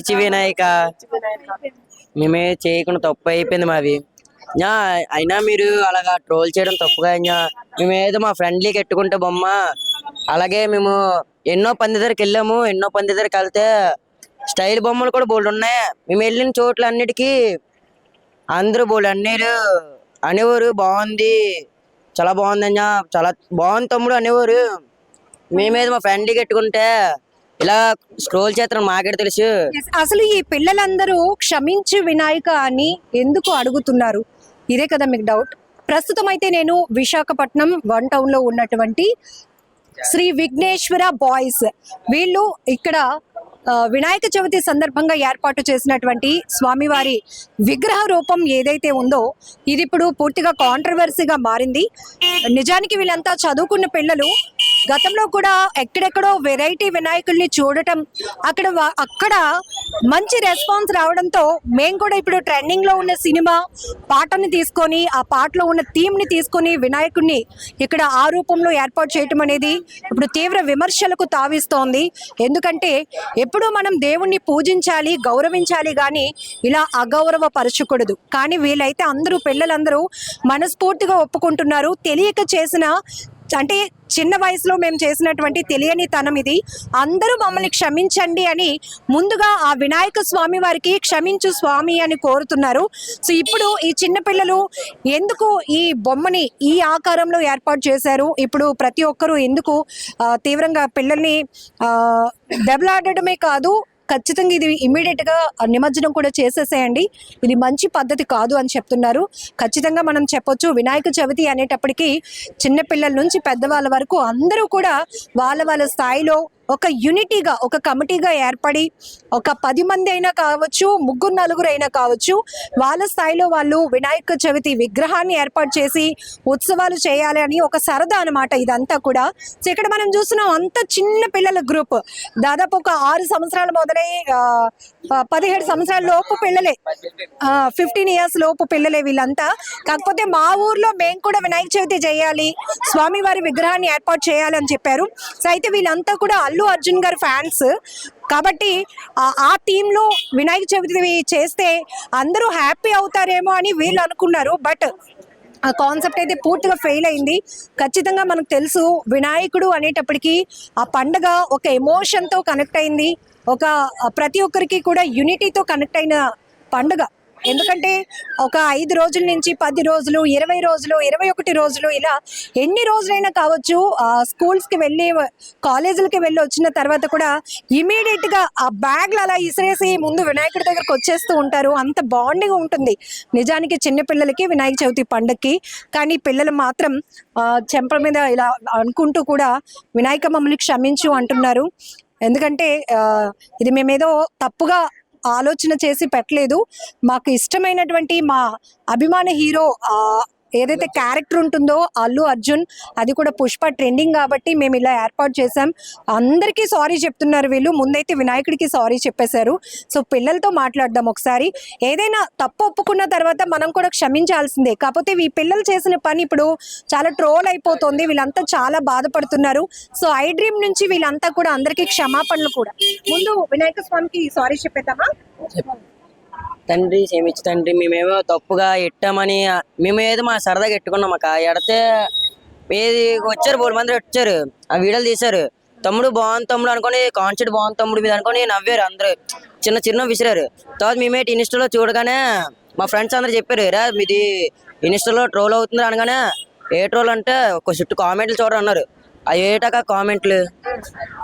క్షమించి వినాయక. మేమే చేయకుండా తప్పు అయిపోయింది మాది. అయినా మీరు అలాగా ట్రోల్ చేయడం తప్పుగా యా. మేమేదో మా ఫ్రెండ్లీ కట్టుకుంటే బొమ్మ. అలాగే మేము ఎన్నో పంది దగ్గరికి వెళ్ళాము. ఎన్నో పంది దగ్గరికి వెళ్తే స్టైల్ బొమ్మలు కూడా బోల్డ్ ఉన్నాయి. మేము వెళ్ళిన చోట్ల అన్నిటికీ అందరూ బోల్డ్. అన్నారు అనేవారు బాగుంది. చాలా బాగుంది అన్న చాలా బాగుంది తమ్ముడు అనేవారు. మేమేదో మా ఫ్రెండ్లీ కట్టుకుంటే ఇలా స్క్రోల్ చేస్తాను మాకే తెలుసు. అసలు ఈ పిల్లలందరూ క్షమించి వినాయక అని ఎందుకు అడుగుతున్నారు? ఇదే కదా మీకు డౌట్ ప్రస్తుతం అయితే నేను విశాఖపట్నం వన్ టౌన్లో ఉన్నటువంటి శ్రీ విఘ్నేశ్వర బాయ్స్. వీళ్ళు ఇక్కడ వినాయక చవితి సందర్భంగా ఏర్పాటు చేసినటువంటి స్వామివారి విగ్రహ రూపం ఏదైతే ఉందో ఇది ఇప్పుడు పూర్తిగా కాంట్రవర్సీగా మారింది. నిజానికి వీళ్ళంతా చదువుకున్న పిల్లలు గతంలో కూడా ఎక్కడెక్కడో వెరైటీ వినాయకుల్ని చూడటం అక్కడ అక్కడ మంచి రెస్పాన్స్ రావడంతో మేము కూడా ఇప్పుడు ట్రెండింగ్లో ఉన్న సినిమా పాటని తీసుకొని ఆ పాటలో ఉన్న థీమ్ని తీసుకొని వినాయకుడిని ఇక్కడ ఆ రూపంలో ఏర్పాటు చేయటం అనేది ఇప్పుడు తీవ్ర విమర్శలకు తావిస్తోంది. ఎందుకంటే ఎప్పుడూ మనం దేవుణ్ణి పూజించాలి గౌరవించాలి కానీ ఇలా అగౌరవపరచకూడదు. కానీ వీళ్ళైతే అందరూ పిల్లలందరూ మనస్ఫూర్తిగా ఒప్పుకుంటున్నారు. తెలియక చేసిన అంటే చిన్న వయసులో మేము చేసినటువంటి తెలియని తనం ఇది. అందరూ మమ్మల్ని క్షమించండి అని ముందుగా ఆ వినాయక స్వామి వారికి క్షమించు స్వామి అని కోరుతున్నారు. సో ఇప్పుడు ఈ చిన్నపిల్లలు ఎందుకు ఈ బొమ్మని ఈ ఆకారంలో ఏర్పాటు చేశారు? ఇప్పుడు ప్రతి ఒక్కరూ ఎందుకు తీవ్రంగా పిల్లల్ని ఆ, దెబ్బలాడటమే కాదు ఖచ్చితంగా ఇది ఇమీడియట్గా నిమజ్జనం కూడా చేసేసేయండి. ఇది మంచి పద్ధతి కాదు అని చెప్తున్నారు. ఖచ్చితంగా మనం చెప్పొచ్చు వినాయక చవితి అనేటప్పటికీ చిన్న పిల్లల నుంచి పెద్దవాళ్ళ వరకు అందరూ కూడా వాళ్ళ వాళ్ళ స్థాయిలో ఒక యూనిటీగా ఒక కమిటీగా ఏర్పడి ఒక పది మంది అయినా కావచ్చు ముగ్గురు నలుగురు అయినా కావచ్చు వాళ్ళ స్థాయిలో వాళ్ళు వినాయక చవితి విగ్రహాన్ని ఏర్పాటు చేసి ఉత్సవాలు చేయాలి అని ఒక సరదా అనమాట ఇదంతా కూడా. సో ఇక్కడ మనం చూస్తున్నాం అంత చిన్న పిల్లల గ్రూప్. దాదాపు ఒక ఆరు సంవత్సరాలు మొదలై పదిహేడు సంవత్సరాల లోపు పిల్లలే. ఫిఫ్టీన్ ఇయర్స్ లోపు పిల్లలే వీళ్ళంతా. కాకపోతే మా ఊర్లో మేము కూడా వినాయక చవితి చేయాలి స్వామివారి విగ్రహాన్ని ఏర్పాటు చేయాలి అని చెప్పారు. సో అయితే వీళ్ళంతా కూడా అల్లు అర్జున్ గారి ఫ్యాన్స్. కాబట్టి ఆ- టీంలో వినాయక చవితి చేస్తే అందరూ హ్యాపీ అవుతారేమో అని వీళ్ళు అనుకున్నారు. బట్ ఆ కాన్సెప్ట్ అయితే పూర్తిగా ఫెయిల్ అయింది. ఖచ్చితంగా మనకు తెలుసు వినాయకుడు అనేటప్పటికీ ఆ పండగ ఒక ఎమోషన్తో కనెక్ట్ అయింది. ఒక ప్రతి ఒక్కరికి కూడా యూనిటీతో కనెక్ట్ అయిన పండుగ. ఎందుకంటే ఒక ఐదు రోజుల నుంచి పది రోజులు ఇరవై రోజులు ఇరవై ఒకటి రోజులు ఇలా ఎన్ని రోజులైనా కావచ్చు ఆ, స్కూల్స్కి వెళ్ళి కాలేజీలకి వెళ్ళి వచ్చిన తర్వాత కూడా ఇమీడియట్గా ఆ బ్యాగ్లు అలా ఇసిరేసి ముందు వినాయకుడి దగ్గరకు వచ్చేస్తూ ఉంటారు. అంత బాండింగ్ ఉంటుంది. నిజానికి చిన్న పిల్లలకి వినాయక చవితి పండక్కి. కానీ పిల్లలు మాత్రం చెంప చెంపల మీద ఇలా అనుకుంటూ కూడా వినాయక మమ్మల్ని క్షమించు అంటున్నారు. ఎందుకంటే ఇది మేమేదో తప్పుగా ఆలోచన చేసి పెట్టలేదు. మాకు ఇష్టమైనటువంటి మా అభిమాన హీరో ఆ, ఏదైతే క్యారెక్టర్ ఉంటుందో అల్లు అర్జున్ అది కూడా పుష్ప ట్రెండింగ్ కాబట్టి మేము ఇలా ఏర్పాటు చేసాం అందరికీ సారీ చెప్తున్నారు వీళ్ళు. ముందైతే వినాయకుడికి సారీ చెప్పేశారు. సో పిల్లలతో మాట్లాడదాం ఒకసారి. ఏదైనా తప్పు ఒప్పుకున్న తర్వాత మనం కూడా క్షమించాల్సిందే. కాకపోతే ఈ పిల్లలు చేసిన పని ఇప్పుడు చాలా ట్రోల్ అయిపోతుంది. వీళ్ళంతా చాలా బాధపడుతున్నారు. సో ఐ డ్రీమ్ నుంచి వీళ్ళంతా కూడా అందరికీ క్షమాపణలు కూడా. ముందు వినాయక స్వామికి సారీ చెప్పేద్దామా? తండ్రి క్షమించు తండ్రి మేమేమో తప్పుగా ఎట్టామని మేము మా సరదాగా ఎట్టుకున్నాం అక్క. ఎడితే ఏది వచ్చారు మూడు మంది వచ్చారు ఆ వీడియోలు తీశారు. తమ్ముడు బాగుంది తమ్ముడు అనుకొని కాన్సెప్ట్ బాగుంది తమ్ముడు మీద అనుకొని నవ్వారు అందరూ. చిన్న చిన్న విసిరారు. తర్వాత మేమేటి ఇన్స్టాలో చూడగానే మా ఫ్రెండ్స్ అందరూ చెప్పారు రా మీది ఇన్స్టాలో ట్రోల్ అవుతుంది అనగానే ఏ ట్రోల్ అంటే ఒక చుట్టూ కామెంట్లు చూడరు అన్నారు. ఆ ఏటాక కామెంట్లు?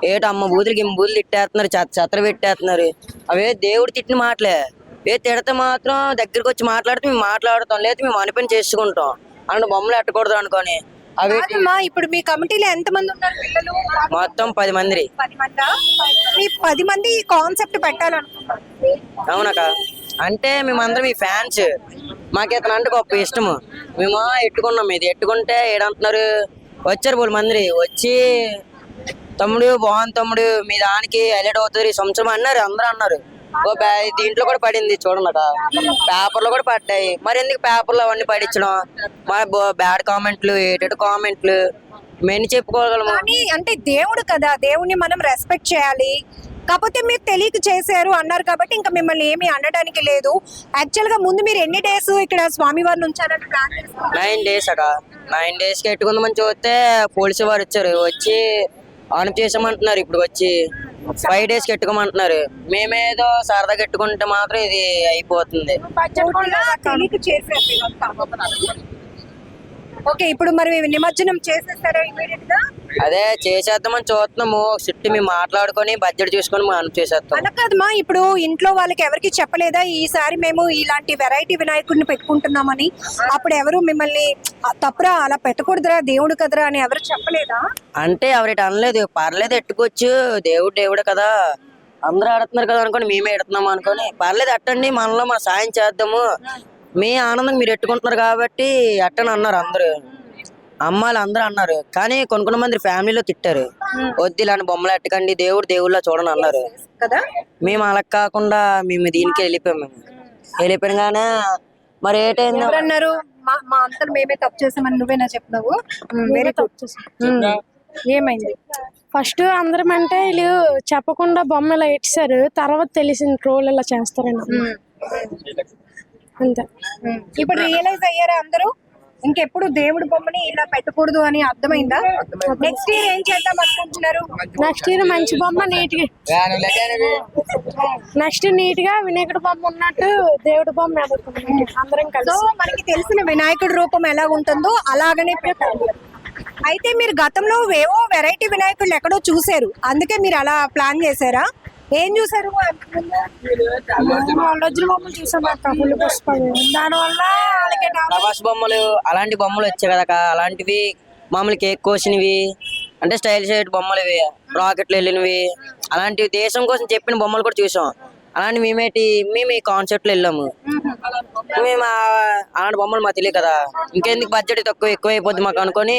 ఏటో అమ్మ బూతులకి ఇమ్మ బూతులు తిట్టేస్తున్నారు చెత్త చెత్తలు పెట్టేస్తున్నారు. అవే దేవుడు తిట్టిన మాటలే. ఏ తిడితే మాత్రం దగ్గరికి వచ్చి మాట్లాడితే మేము మాట్లాడుతాం లేదా మేము అనిపని చేసుకుంటాం. అన్న బొమ్మలు ఎట్టకూడదు అనుకొని. అవి కాదమ్మా ఇప్పుడు మీ కమిటీలో ఎంత మంది ఉన్నారు పిల్లలు? మొత్తం పది మంది. పది మంది? మీ పది మంది కాన్సెప్ట్ పెట్టాలనుకుంటున్నారు. అవునక్క. అంటే మేమందరం మీ ఫ్యాన్స్. మాకు ఇతను అంటే గొప్ప ఇష్టము. మేము ఎట్టుకున్నాం ఇది ఎట్టుకుంటే ఏడంటున్నారు? వచ్చారు మూడు మంది. వచ్చి తమ్ముడు బాగుంది తమ్ముడు మీ దానికి హైలైట్ అవుతుంది ఈ సంవత్సరం అన్నారు అందరూ అన్నారు. ఓ దీంట్లో కూడా పడింది చూడండి పేపర్లో కూడా పడ్డాయి. మరి ఎందుకు పేపర్లో అవన్నీ పడించడం మరి బ్యాడ్ కామెంట్లు ఏటేటు కామెంట్లు మెన్ని చెప్పుకోగలము? కానీ అంటే దేవుడు కదా దేవుణ్ణి మనం రెస్పెక్ట్ చేయాలి. కాకపోతే మీరు తెలియక చేశారు అన్నారు కాబట్టి ఇంకా మిమ్మల్ని ఏమీ అనడానికి లేదు. యాక్చువల్గా ముందు మీరు ఎన్ని డేస్ ఇక్కడ స్వామివారిని ఉంచాలని ప్లాన్ నైన్ డేస్ అట. నైన్ డేస్కి ఎట్టుకుందామని చూస్తే పోలీసు వారు వచ్చారు. వచ్చి ఆన్ చేసామంటున్నారు ఇప్పుడు వచ్చి ఫైవ్ డేస్కి మేమేదో సరదా ఎట్టుకుంటే మాత్రం ఇది అయిపోతుంది పూర్తిగా తెలియక చేశారు మీరంతా. ఓకే ఇప్పుడు మరి నిమజ్జనం చేసేస్తారా ఇమీడియట్గా? అదే చేసేద్దామని చూస్తున్నాము. చుట్టూ మేము మాట్లాడుకొని బడ్జెట్ చూసుకొని మనం చేసేస్తాం. అలా కాదమ్మా ఇప్పుడు ఇంట్లో వాళ్ళకి ఎవరికి చెప్పలేదా? ఈసారి మేము ఇలాంటి వెరైటీ వినాయకుడిని పెట్టుకుంటున్నామని. అప్పుడు ఎవరు మిమ్మల్ని "ఆ, తప్పురా అలా పెట్టకూడదురా దేవుడు కదరా అని ఎవరు చెప్పలేదా? అంటే ఎవరిటి అనలేదు. పర్లేదు ఎట్టుకోవచ్చు. దేవుడు దేవుడు కదా. అందరూ ఆడుతున్నారు కదా అనుకోని మేమే ఎడుతున్నాం అనుకొని. పర్లేదు ఎట్టండి మనలో మన సాయం చేద్దాము. మీ ఆనందం మీరు ఎట్టుకుంటున్నారు కాబట్టి ఎట్టని అన్నారు అందరూ. అమ్మాయిలు అందరూ అన్నారు. కానీ కొన్ని కొన్ని మంది ఫ్యామిలీలో తిట్టారు. వద్దు ఇలాంటి బొమ్మలు ఎట్టకండి దేవుడు దేవుళ్ళ చూడని అన్నారు. కదా? మేము అలా కాకుండా మేము దీనికి వెళ్ళిపోయాం మేము. వెళ్ళిపోయినగానే మరి ఏటైందో ఎవరన్నారు? మా మేమే తప్పు చేసామని నువ్వేనా చెప్పినావు. వేరే తప్పు ఏమైంది? ఫస్ట్ అందరం అంటే వీళ్ళు చెప్పకుండా బొమ్మ ఇలా ఇచ్చారు తర్వాత తెలిసింది ట్రోల్ ఇలా చేస్తారని. అంతే. ఇప్పుడు రియలైజ్ అయ్యారా అందరూ? ఇంకెప్పుడు దేవుడి బొమ్మని ఇలా పెట్టకూడదు అని అర్థమైందా? నెక్స్ట్ ఇయర్ ఏం చేద్దాం అనుకుంటున్నారు? నెక్స్ట్ ఇయర్ మంచి బొమ్మ నీట్గా నెక్స్ట్ నీట్గా వినాయకుడు బొమ్మ ఉన్నట్టు దేవుడి బొమ్మ అందరం కలిసి. మనకి తెలిసిన వినాయకుడి రూపం ఎలా ఉంటుందో అలాగనే పెట్టాలి. అయితే మీరు గతంలో ఏవో వెరైటీ వినాయకుళ్ళు ఎక్కడో చూసారు అందుకే మీరు అలా ప్లాన్ చేశారా? ఏం చూసారు బొమ్మలు చూసాం అక్క పులి పుష్పాలు. దానివల్ల వాళ్ళకి ప్రభాస్ బొమ్మలు అలాంటి బొమ్మలు వచ్చాయి కదా అలాంటివి మామూలు కేక్ కోసినవి అంటే స్టైల్ షేడ్ బొమ్మలు ఇవి రాకెట్లు వెళ్ళినవి. అలాంటివి దేశం కోసం చెప్పిన బొమ్మలు కూడా చూసాం. అలాంటి మేమేటి మేము ఈ కాన్సెప్ట్లో వెళ్ళాము. మేము అలాంటి బొమ్మలు మాకు తెలియదు కదా. ఇంకెందుకు బడ్జెట్ తక్కువ ఎక్కువ అయిపోద్ది మాకు అనుకొని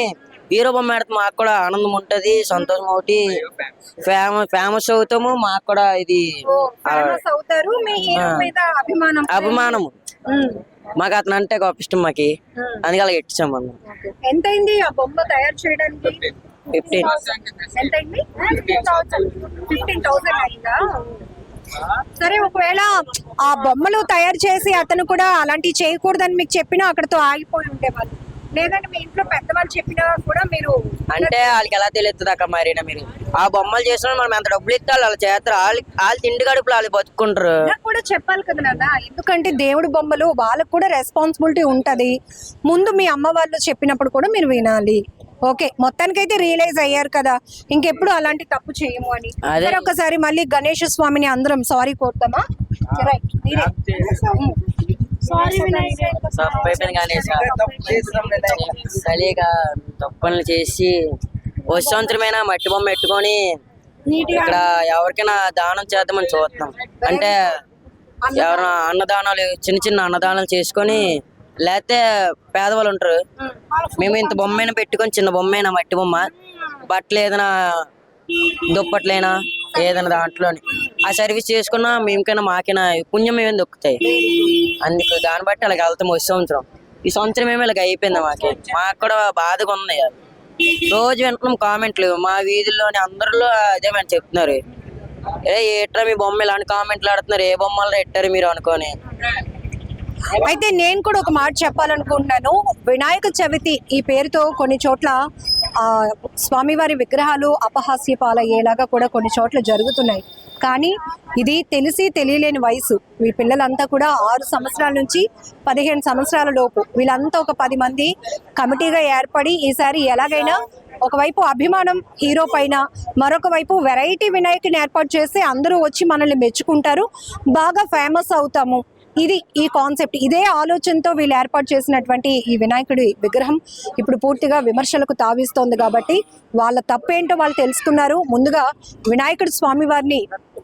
హీరో బొమ్మ ఆడితే మాకు కూడా ఆనందం ఉంటది సంతోషం ఒకటి. ఫేమస్ అవుతాము మాకు కూడా ఇది అవుతారు మీ హీరో మీద అభిమానం అభిమానము. మాకు అతను అంటే గొప్ప ఇష్టం మాకి. అందుకే అలా ఇచ్చాం మనం. ఎంత అయింది ఆ బొమ్మ తయారు చేయడానికి? ఫిఫ్టీన్. ఎంత అయింది ఫిఫ్టీన్ థౌసండ్ అయిందా? సరే ఒకవేళ ఆ బొమ్మలు తయారు చేసి అతను కూడా అలాంటివి చేయకూడదని మీకు చెప్పినా అక్కడతో ఆగిపోయి ఉండేవాళ్ళు లేదంటే మీ ఇంట్లో పెద్దవాళ్ళు చెప్పినా కూడా మీరు అంటే వాళ్ళకి ఎలా తెలుస్తుంది అక్క మరి మీరు? ఆ బొమ్మలు చేసిన మనం ఎంత డబ్బులు ఇస్తే వాళ్ళు అలా చేస్తారు. వాళ్ళు వాళ్ళు తిండి గడుపులు వాళ్ళు బతుకుంటారు. నాకు కూడా చెప్పాలి కదా నాన్న ఎందుకంటే దేవుడి బొమ్మలు వాళ్ళకు కూడా రెస్పాన్సిబిలిటీ ఉంటది. ముందు మీ అమ్మ వాళ్ళు చెప్పినప్పుడు కూడా మీరు వినాలి. ఓకే మొత్తానికైతే రియలైజ్ అయ్యారు కదా ఇంకెప్పుడు అలాంటి తప్పు చేయము అని. అదే. సరే ఒకసారి మళ్ళీ గణేష్ స్వామిని అందరం సారీ కోరుతామా? రైట్ తప్పు అయిపోయింది కానీ తప్పులు చేసి వచ్చే సంవత్సరమైనా మట్టి బొమ్మ పెట్టుకొని ఇక్కడ ఎవరికైనా దానం చేద్దామని చూస్తున్నాం. అంటే ఎవరైనా అన్నదానాలు చిన్న చిన్న అన్నదానాలు చేసుకొని లేకపోతే పేదవాళ్ళు ఉంటారు. మేము ఇంత బొమ్మైనా పెట్టుకొని చిన్న బొమ్మైనా మట్టి బొమ్మ బట్టలు ఏదైనా దుప్పట్లైనా ఏదైనా దాంట్లోని. ఆ సర్వీస్ చేసుకున్నా మేమకైనా మాకైనా పుణ్యం ఏమైనా దొక్కుతాయి. అందుకు దాన్ని బట్టి అలాగ వెళ్తాం వచ్చే సంవత్సరం. ఈ సంవత్సరం ఏమో ఇలాగ అయిపోయింది మాకే. మాకు కూడా బాధగా ఉంది. రోజు వింటున్నాం కామెంట్లు. మా వీధుల్లోని అందరిలో అదే మేము చెప్తున్నారు. ఏ ఏట్రా మీ బొమ్మ ఇలాంటి కామెంట్లు ఆడుతున్నారు? ఏ బొమ్మలు ఎట్టారు మీరు అనుకొని? అయితే నేను కూడా ఒక మాట చెప్పాలనుకుంటున్నాను. వినాయక చవితి ఈ పేరుతో కొన్ని చోట్ల స్వామివారి విగ్రహాలు అపహాస్య పాలయ్యేలాగా కూడా కొన్ని చోట్ల జరుగుతున్నాయి. కానీ ఇది తెలిసి తెలియలేని వయసు. ఈ పిల్లలంతా కూడా ఆరు సంవత్సరాల నుంచి పదిహేను సంవత్సరాల లోపు. వీళ్ళంతా ఒక పది మంది కమిటీగా ఏర్పడి ఈసారి ఎలాగైనా ఒకవైపు అభిమానం హీరో పైన మరొక వైపు వెరైటీ వినాయకుని ఏర్పాటు చేస్తే అందరూ వచ్చి మనల్ని మెచ్చుకుంటారు. బాగా ఫేమస్ అవుతాము. ఇది ఈ కాన్సెప్ట్ ఇదే ఆలోచనతో వీళ్ళు ఏర్పాటు చేసినటువంటి ఈ వినాయకుడి విగ్రహం ఇప్పుడు పూర్తిగా విమర్శలకు తావిస్తోంది కాబట్టి వాళ్ళ తప్పేంటో వాళ్ళు తెలుసుకున్నారు. ముందుగా వినాయకుడి స్వామి వారిని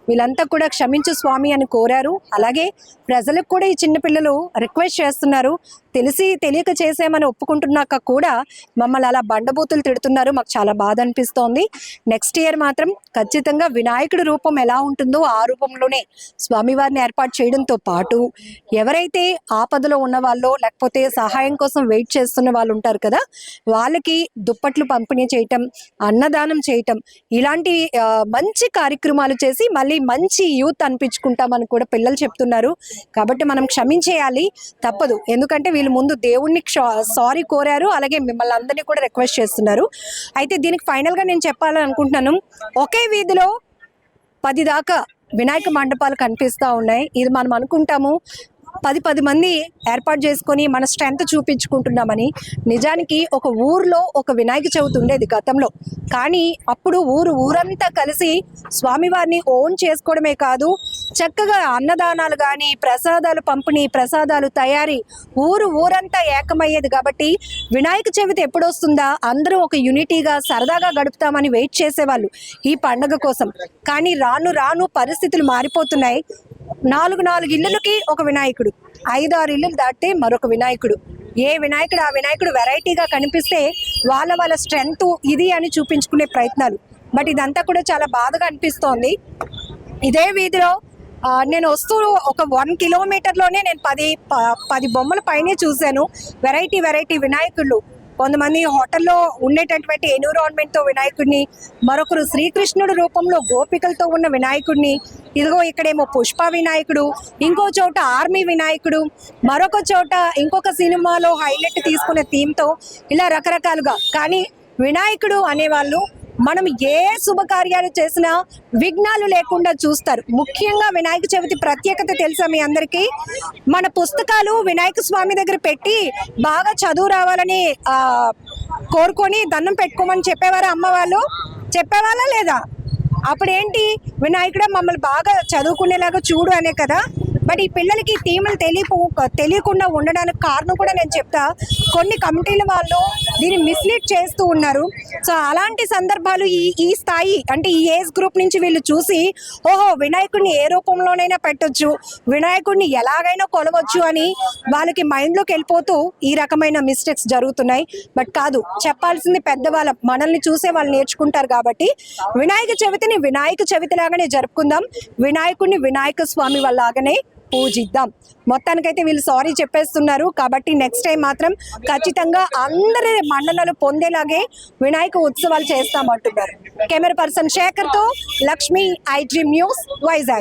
వీళ్ళంతా కూడా క్షమించు స్వామి అని కోరారు. అలాగే ప్రజలకు కూడా ఈ చిన్న పిల్లలు రిక్వెస్ట్ చేస్తున్నారు. తెలిసి తెలియక చేసామని ఒప్పుకుంటున్నాక కూడా మమ్మల్ని అలా బండబూతులు తిడుతున్నారు. మాకు చాలా బాధ అనిపిస్తోంది. నెక్స్ట్ ఇయర్ మాత్రం ఖచ్చితంగా వినాయకుడి రూపం ఎలా ఉంటుందో ఆ రూపంలోనే స్వామివారిని ఏర్పాటు చేయడంతో పాటు ఎవరైతే ఆపదలో ఉన్న వాళ్ళు లేకపోతే సహాయం కోసం వెయిట్ చేస్తున్న వాళ్ళు ఉంటారు కదా వాళ్ళకి దుప్పట్లు పంపిణీ చేయటం అన్నదానం చేయటం ఇలాంటి మంచి కార్యక్రమాలు చేసి మళ్ళీ మంచి యూత్ అనిపించుకుంటామని కూడా పిల్లలు చెప్తున్నారు. కాబట్టి మనం క్షమించేయాలి. తప్పదు. ఎందుకంటే వీళ్ళు ముందు దేవుణ్ణి సారీ కోరారు. అలాగే మిమ్మల్ని అందరినీ కూడా రిక్వెస్ట్ చేస్తున్నారు. అయితే దీనికి ఫైనల్గా నేను చెప్పాలని అనుకుంటున్నాను ఒకే వీధిలో పది దాకా వినాయక మండపాలు కనిపిస్తూ ఉన్నాయి. ఇది మనం అనుకుంటాము. పది పది మంది ఏర్పాటు చేసుకొని మన స్ట్రెంత్ చూపించుకుంటున్నామని నిజానికి ఒక ఊర్లో ఒక వినాయక చవితి ఉండేది గతంలో. కానీ అప్పుడు ఊరు ఊరంతా కలిసి స్వామివారిని ఓన్ చేసుకోవడమే కాదు చక్కగా అన్నదానాలు కానీ ప్రసాదాలు పంపిణీ ప్రసాదాలు తయారీ ఊరు ఊరంతా ఏకమయ్యేది కాబట్టి వినాయక చవితి ఎప్పుడొస్తుందా అందరూ ఒక యూనిటీగా సరదాగా గడుపుతామని వెయిట్ చేసేవాళ్ళు ఈ పండగ కోసం. కానీ రాను రాను పరిస్థితులు మారిపోతున్నాయి. నాలుగు నాలుగు ఇల్లులకి ఒక వినాయకుడు. ఐదు ఆరు ఇల్లులు దాటితే మరొక వినాయకుడు. ఏ వినాయకుడు ఆ వినాయకుడు వెరైటీగా కనిపిస్తే వాళ్ళ వాళ్ళ స్ట్రెంగ్త్ ఇది అని చూపించుకునే ప్రయత్నాలు. బట్ ఇదంతా కూడా చాలా బాధగా అనిపిస్తోంది. ఇదే వీధిలో నేను వస్తూ ఒక వన్ కిలోమీటర్లోనే నేను పది ప- పది బొమ్మల పైనే చూశాను. వెరైటీ వెరైటీ వినాయకుళ్ళు. కొంతమంది హోటల్లో ఉండేటటువంటి ఎన్విరాన్మెంట్తో వినాయకుడిని మరొకరు శ్రీకృష్ణుడు రూపంలో గోపికలతో ఉన్న వినాయకుడిని ఇదిగో ఇక్కడేమో పుష్ప వినాయకుడు ఇంకో చోట ఆర్మీ వినాయకుడు మరొక చోట ఇంకొక సినిమాలో హైలైట్ తీసుకునే థీమ్తో ఇలా రకరకాలుగా. కానీ వినాయకుడు అనేవాళ్ళు మనం ఏ శుభకార్యాలు చేసినా విఘ్నాలు లేకుండా చూస్తారు. ముఖ్యంగా వినాయక చవితి ప్రత్యేకత తెలుసా మీ అందరికీ? మన పుస్తకాలు వినాయక స్వామి దగ్గర పెట్టి బాగా చదువు రావాలని కోరుకొని దండం పెట్టుకోమని చెప్పేవారు అమ్మ వాళ్ళు? చెప్పేవాళ్ళా లేదా? అప్పుడేంటి? వినాయకుడు మమ్మల్ని బాగా చదువుకునేలాగా చూడు అనే కదా? బట్ ఈ పిల్లలకి థీములు తెలియపో తెలియకుండా ఉండడానికి కారణం కూడా నేను చెప్తా. కొన్ని కమిటీల వాళ్ళు దీన్ని మిస్లీడ్ చేస్తూ ఉన్నారు. సో అలాంటి సందర్భాలు ఈ ఈ స్థాయి అంటే ఈ ఏజ్ గ్రూప్ నుంచి వీళ్ళు చూసి ఓహో వినాయకుడిని ఏ రూపంలోనైనా పెట్టొచ్చు వినాయకుడిని ఎలాగైనా కొలవచ్చు అని వాళ్ళకి మైండ్లోకి వెళ్ళిపోతూ ఈ రకమైన మిస్టేక్స్ జరుగుతున్నాయి. బట్ కాదు చెప్పాల్సింది పెద్దవాళ్ళ మనల్ని చూసే వాళ్ళు నేర్చుకుంటారు కాబట్టి వినాయక చవితిని వినాయక చవితి లాగానే జరుపుకుందాం. వినాయకుడిని వినాయక స్వామి వాళ్ళలాగానే పూజిద్దాం. మొత్తానికైతే వీళ్ళు సారీ చెప్పేస్తున్నారు. కాబట్టి నెక్స్ట్ టైం మాత్రం ఖచ్చితంగా అందరి మండలాలు పొందేలాగే వినాయక ఉత్సవాలు చేస్తామంటున్నారు. Camera person శేఖర్తో Lakshmi I dream news Vizag.